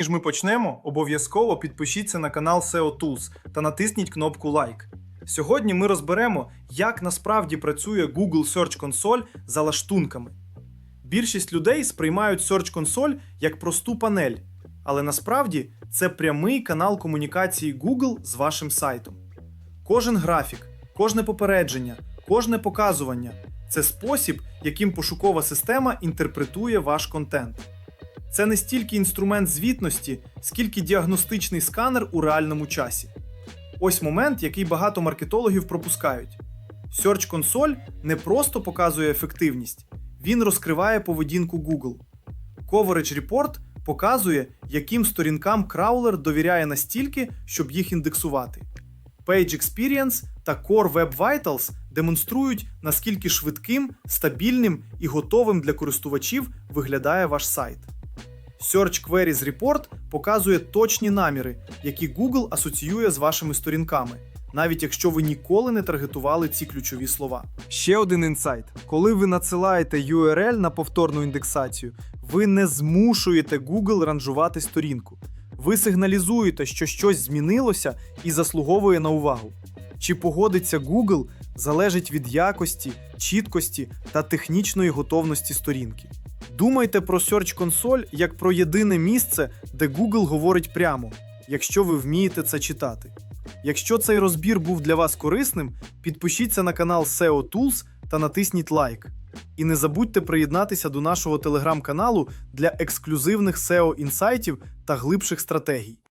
ніж ми почнемо, обов'язково підпишіться на канал SEO Tools та натисніть кнопку лайк. Сьогодні ми розберемо, як насправді працює Google Search Console за лаштунками. Більшість людей сприймають Search Console як просту панель, але насправді це прямий канал комунікації Google з вашим сайтом. Кожен графік, кожне попередження, кожне показування це спосіб, яким пошукова система інтерпретує ваш контент. Це не стільки інструмент звітності, скільки діагностичний сканер у реальному часі. Ось момент, який багато маркетологів пропускають. Search Console не просто показує ефективність, він розкриває поведінку Google. Coverage Report показує, яким сторінкам краулер довіряє настільки, щоб їх індексувати. Page Experience та Core Web Vitals демонструють, наскільки швидким, стабільним і готовим для користувачів виглядає ваш сайт. Search Queries Report показує точні наміри, які Google асоціює з вашими сторінками, навіть якщо ви ніколи не таргетували ці ключові слова. Ще один інсайт: коли ви надсилаєте URL на повторну індексацію, ви не змушуєте Google ранжувати сторінку. Ви сигналізуєте, що щось змінилося і заслуговує на увагу. Чи погодиться Google залежить від якості, чіткості та технічної готовності сторінки. Думайте про Search Console як про єдине місце, де Google говорить прямо, якщо ви вмієте це читати. Якщо цей розбір був для вас корисним, підпишіться на канал SEO Tools та натисніть лайк. І не забудьте приєднатися до нашого телеграм-каналу для ексклюзивних SEO інсайтів та глибших стратегій.